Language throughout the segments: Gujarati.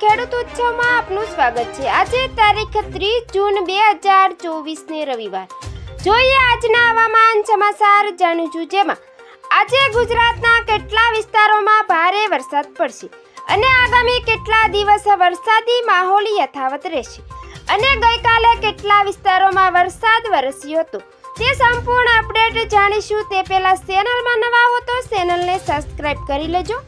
ખેડૂત ઉત્સવમાં આપનું સ્વાગત છે. આજે તારીખ ત્રીસ જૂન બે હજાર ચોવીસને રવિવાર. જોઈએ આજના હવામાન સમાચાર જાણીશું જેમાં, આજે ગુજરાતના કેટલા વિસ્તારોમાં ભારે વરસાદ પડશે અને આગામી કેટલા દિવસ વરસાદી માહોલ યથાવત રહેશે અને ગઈકાલે કેટલા વિસ્તારોમાં વરસાદ વરસ્યો હતો તે સંપૂર્ણ અપડેટ જાણીશું તે પહેલાં ચેનલમાં નવા હો તો ચેનલને સબસ્ક્રાઇબ કરી લેજો.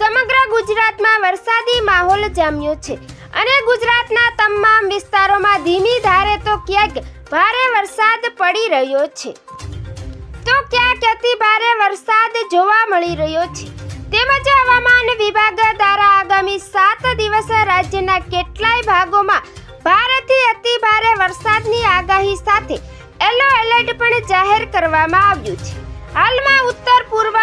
સમગ્ર ગુજરાતમાં વરસાદી માહોલ જામ્યો છે અને ગુજરાતના તમામ વિસ્તારોમાં ધીમી ધારે તો ક્યાંક ભારે વરસાદ પડી રહ્યો છે. તો ક્યાંક અતિ ભારે વરસાદ જોવા મળી રહ્યો છે. તેમજ હવામાન વિભાગ દ્વારા આગામી સાત દિવસ રાજ્યના કેટલાય ભાગોમાં ભારેથી અતિ ભારે વરસાદની આગાહી સાથે યલો એલર્ટ પણ જાહેર કરવામાં આવ્યું છે. હાલમાં ઉત્તર પૂર્વ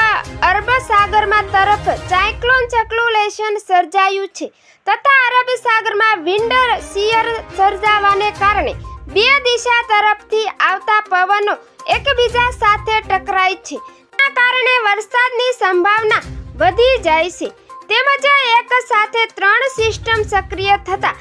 અરબ સાગરમાં તરફ સાયક્લોન સર્ક્યુલેશન સર્જાયું છે તથા અરબ સાગરમાં વિન્ડર શિયર સર્જાવાને કારણે બે દિશા તરફથી આવતા પવનો એકબીજા સાથે ટકરાય છે. આ કારણે વરસાદની સંભાવના વધી જાય છે. તેમજ એક સાથે ત્રણ સિસ્ટમ સક્રિય થતા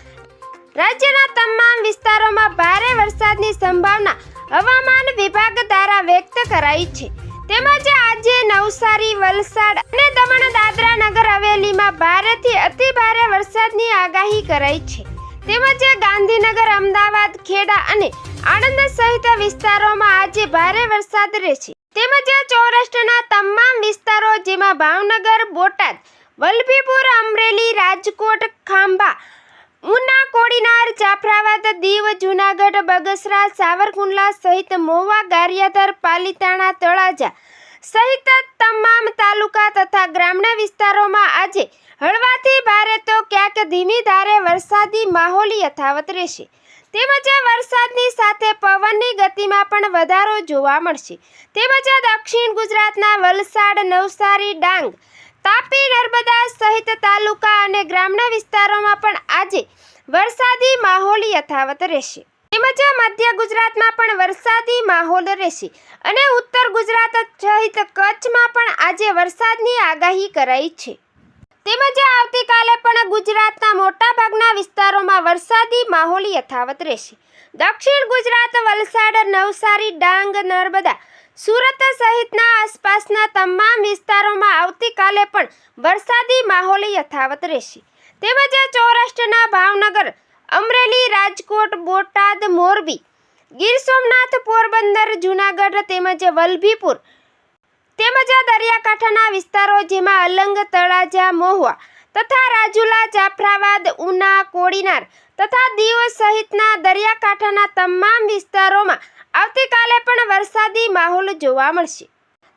રાજ્યના તમામ વિસ્તારોમાં ભારે વરસાદની સંભાવના હવામાન વિભાગ દ્વારા વ્યક્ત કરાઈ છે. તેમજ આજે નવસારી, વલસાડ અને દમણ દાદરા નગર હવેલીમાં ભારેથી અતિ ભારે વરસાદની આગાહી કરાઈ છે. તેમજ ગાંધીનગર, અમદાવાદ, ખેડા અને આણંદ સહિત વિસ્તારોમાં આજે ભારે વરસાદ રહેશે. તેમજ સૌરાષ્ટ્રના તમામ વિસ્તારો જેમાં ભાવનગર, બોટાદ, વલભીપુર, અમરેલી, રાજકોટ, ખાંભા ઉના કોડીનાર, જાફરાબાદ, દીવ, જુનાગઢ, બગસરા, સાવરકુંડલા સહિત મોવા, ગારિયાધર, પાલીતાણા, તળાજા સહિત તમામ તાલુકા તથા ગ્રામ્ય વિસ્તારોમાં આજે હળવાથી ભારે તો ક્યાંક ધીમી ધારે વરસાદી માહોલ યથાવત રહેશે. તેમજ વરસાદની સાથે પવનની ગતિમાં પણ વધારો જોવા મળશે. તેમજ દક્ષિણ ગુજરાતના વલસાડ, નવસારી, ડાંગ તાપી, નર્મદા સહિત તાલુકા અને ગ્રામ્ય વિસ્તારોમાં પણ આજે વરસાદી માહોલ યથાવત રહેશે. તેમજ મધ્ય ગુજરાતમાં પણ વરસાદી માહોલ રહેશે અને ઉત્તર ગુજરાત સહિત કચ્છમાં પણ આજે વરસાદની આગાહી કરાઈ છે. તેમજ આવતીકાલે પણ ગુજરાતના મોટાભાગના વિસ્તારોમાં વરસાદી માહોલ યથાવત રહેશે. દક્ષિણ ગુજરાત, વલસાડ, નવસારી, ડાંગ, નર્મદા સુરત સહિતના આસપાસના તમામ વિસ્તારોમાં આવતીકાલે પણ વરસાદી માહોલ યથાવત રહેશે. તેમજ સૌરાષ્ટ્રના ભાવનગર, અમરેલી, રાજકોટ, બોટાદ, મોરબી, ગીર સોમનાથ, પોરબંદર, જૂનાગઢ તેમજ વલભીપુર તેમજ દરિયાકાંઠાના વિસ્તારો જેમાં અલંગ, તળાજા, મહુવા તથા રાજુલા, જાફરાબાદ, ઉના, કોડીનાર તથા દીવ સહિતના દરિયાકાંઠાના તમામ વિસ્તારોમાં આવતીકાલે પણ વરસાદી માહોલ જોવા મળશે.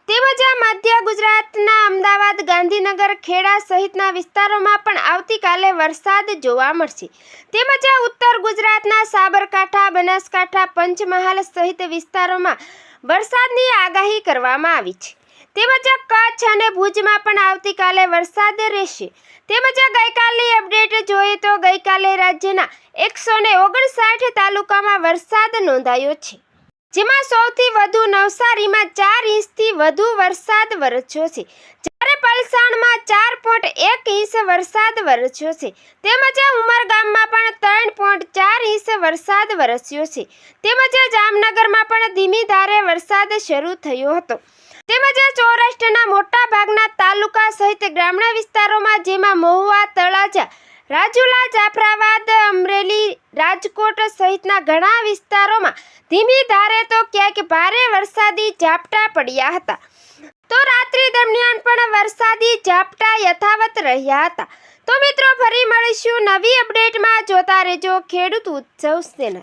તેમજ આ મધ્ય ગુજરાતના અમદાવાદ, ગાંધીનગર, ખેડા સહિતના વિસ્તારોમાં પણ આવતીકાલે વરસાદ જોવા મળશે. તેમજ ઉત્તર ગુજરાતના સાબરકાંઠા, બનાસકાંઠા, પંચમહાલ સહિત વિસ્તારોમાં વરસાદની આગાહી કરવામાં આવી છે. તેમજ કચ્છ અને ભુજમાં પણ આવતીકાલે વરસાદ રહેશે. તેમજ ગઈકાલની અપડેટ જોઈએ તો ગઈકાલે રાજ્યના એકસો ઓગણસાઠ તાલુકામાં વરસાદ નોંધાયો છે. જેમાં સૌથી વધુ નવસારીમાં ચાર ઇંચથી વધુ વરસાદ વરસ્યો છે. જ્યારે પલસાણમાં ચાર પોઈન્ટ એક ઇંચ વરસાદ વરસ્યો છે. તેમજ ઉમરગામમાં પણ ત્રણ પોઈન્ટ ચાર ઇંચ વરસાદ વરસ્યો છે. તેમજ જામનગરમાં પણ ધીમી ધારે વરસાદ શરૂ થયો હતો. તેમજ સૌરાષ્ટ્રના મોટા ભાગના તાલુકા સહિત ગ્રામ્ય વિસ્તારોમાં જેમાં મહુવા, તળાજા, રાજુલા, જાફરાબાદ, અમરેલી, રાજકોટ સહિતના ઘણા વિસ્તારોમાં ધીમી ધારે તો ક્યાંક ભારે વરસાદી ઝાપટા પડ્યા હતા. તો રાત્રિ દરમિયાન પણ વરસાદી ઝાપટા યથાવત રહ્યા હતા. તો મિત્રો, ફરી મળીશું નવી અપડેટમાં. જોતા રહેજો, ખેડૂત ઉત્સવ ચેનલ